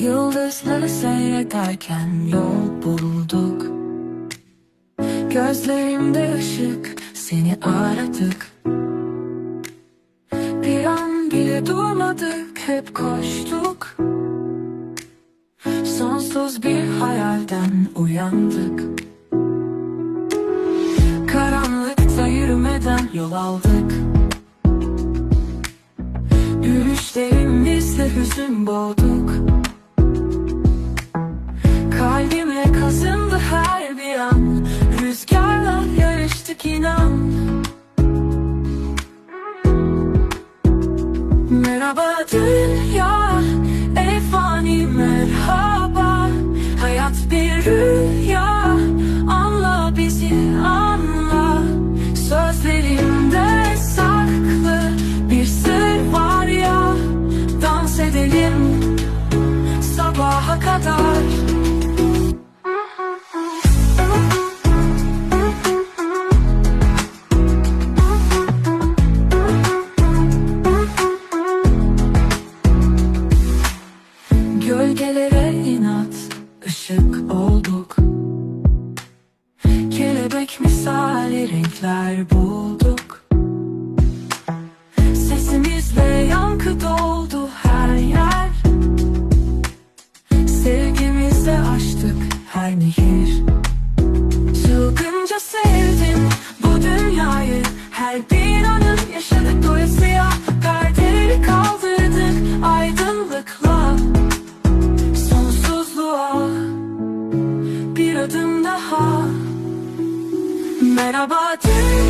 Yıldızları seyrederken yol bulduk. Gözlerimde ışık seni aradık. Bir an bile durmadık hep koştuk. Sonsuz bir hayalden uyandık. Karanlıkta yürümeden yol aldık. Yürüyüşlerimizle hüzün boğduk Merhaba dünya Ey Gölgelere inat ışık olduk. Kelebek misali renkler bulduk. Sesimizle yankı doldu her yer. Sevgimizle açtık her nehir. Çılgınca sevdim bu dünyayı. Her bir anım yaşadık doyasıya. Perdeli kaldı daha. Merhaba dünya